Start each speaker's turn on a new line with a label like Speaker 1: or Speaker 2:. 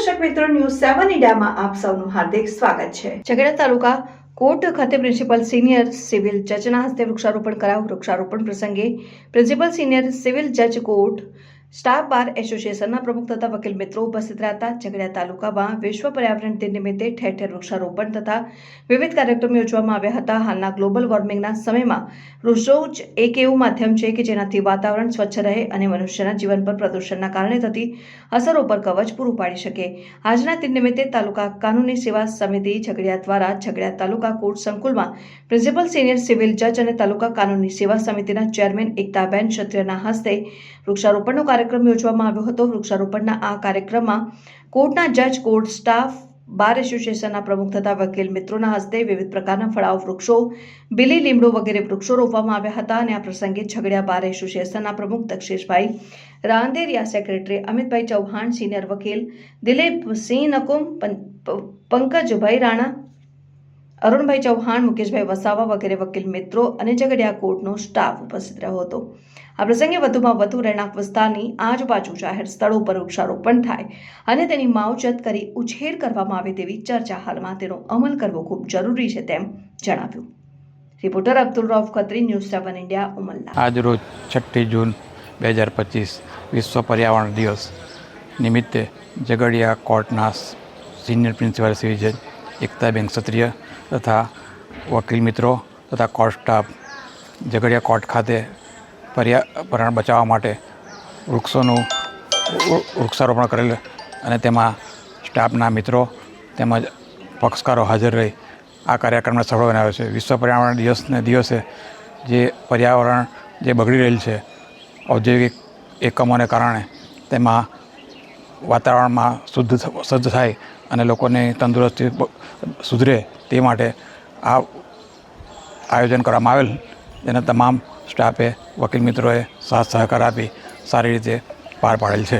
Speaker 1: મિત્રો ન્યૂઝ સેવન ઇન્ડિયામાં આપ સૌનું હાર્દિક સ્વાગત છે. ઝઘડા તાલુકા કોર્ટ ખાતે પ્રિન્સિપલ સિનિયર સિવિલ જજના હસ્તે વૃક્ષારોપણ કરાવ વૃક્ષારોપણ પ્રસંગે પ્રિન્સિપલ સિનિયર સિવિલ જજ કોર્ટ સ્ટાફ બાર એસોસિએશનના પ્રમુખ તથા વકીલ મિત્રો ઉપસ્થિત રહેતા હતા ઝઘડિયા તાલુકામાં વિશ્વ પર્યાવરણ દિન નિમિત્તે ઠેર ઠેર વૃક્ષારોપણ તથા વિવિધ કાર્યક્રમો યોજવામાં આવ્યા હતા. હાલના ગ્લોબલ વોર્મિંગના સમયમાં વૃક્ષો જ એક એવું માધ્યમ છે કે જેનાથી વાતાવરણ સ્વચ્છ રહે અને મનુષ્યના જીવન પર પ્રદૂષણના કારણે થતી અસરો પર કવચ પૂરું પાડી શકે. આજના દિન નિમિત્તે તાલુકા કાનૂની સેવા સમિતિ ઝઘડિયા દ્વારા ઝઘડિયા તાલુકા કોર્ટ સંકુલમાં પ્રિન્સિપલ સિનિયર સિવિલ જજ અને તાલુકા કાનૂની સેવા સમિતિના ચેરમેન એકતાબેન ક્ષત્રિયના હસ્તે વૃક્ષારોપણનો કાર્યક્રમ યોજવામાં આવ્યો હતો. વૃક્ષારોપણના આ કાર્યક્રમમાં કોર્ટના જજ, કોર્ટ સ્ટાફ, બાર એસોસિએશનના પ્રમુખ તથા વકીલ મિત્રોના હસ્તે વિવિધ પ્રકારના ફળાવ વૃક્ષો, બિલી લીમડો વગેરે વૃક્ષો રોપવામાં આવ્યા હતા અને આ પ્રસંગે ઝઘડિયા બાર એસોસિએશનના પ્રમુખ દક્ષેશભાઈ રાંદેરિયા સેક્રેટરી અમિતભાઈ ચૌહાણ, સિનિયર વકીલ દિલીપસિંહ નકુમ પંકજભાઈ રાણા અરુણભાઈ ચૌહાણ, મુકેશભાઈ વસાવા વગેરે વકીલ મિત્રો અને ઝઘડિયા કોર્ટનો સ્ટાફ ઉપસ્થિત રહ્યો હતો. આ પ્રસંગે વધુમાં વધુ રહેણાંક વિસ્તારની આજુબાજુ જાહેર સ્થળો પર વૃક્ષારોપણ થાય અને તેની માવજત કરી ઉછેર કરવામાં આવે તેવી ચર્ચા હાલમાં તેનો અમલ કરવો ખૂબ જરૂરી છે તેમ જણાવ્યું. Reporter Abdul Rauf Khatri, news seven India, Umalla.
Speaker 2: આજ રોજ છઠ્ઠી જૂન બે હજાર પચીસ, વિશ્વ પર્યાવરણ દિવસ નિમિત્તે ઝઘડિયા કોર્ટના સિનિયર પ્રિન્સિપાલ શ્રી જજ એકતાબેન ક્ષત્રિય તથા વકીલ મિત્રો તથા કોર્ટ સ્ટાફ ઝઘડિયા કોર્ટ ખાતે પર્યાવરણ બચાવવા માટે વૃક્ષોનું વૃક્ષારોપણ કરેલ અને તેમાં સ્ટાફના મિત્રો તેમજ પક્ષકારો હાજર રહી આ કાર્યક્રમને સફળ બનાવ્યો છે. વિશ્વ પર્યાવરણ દિવસને દિવસે જે પર્યાવરણ જે બગડી રહેલ છે, ઔદ્યોગિક એકમોને કારણે તેમાં વાતાવરણમાં શુદ્ધ શુદ્ધ થાય અને લોકોની તંદુરસ્તી સુધરે તે માટે આ આયોજન કરવામાં આવેલ. જેને તમામ સ્ટાફે, વકીલ મિત્રોએ સાથ સહકાર આપી સારી રીતે પાર પાડેલ છે.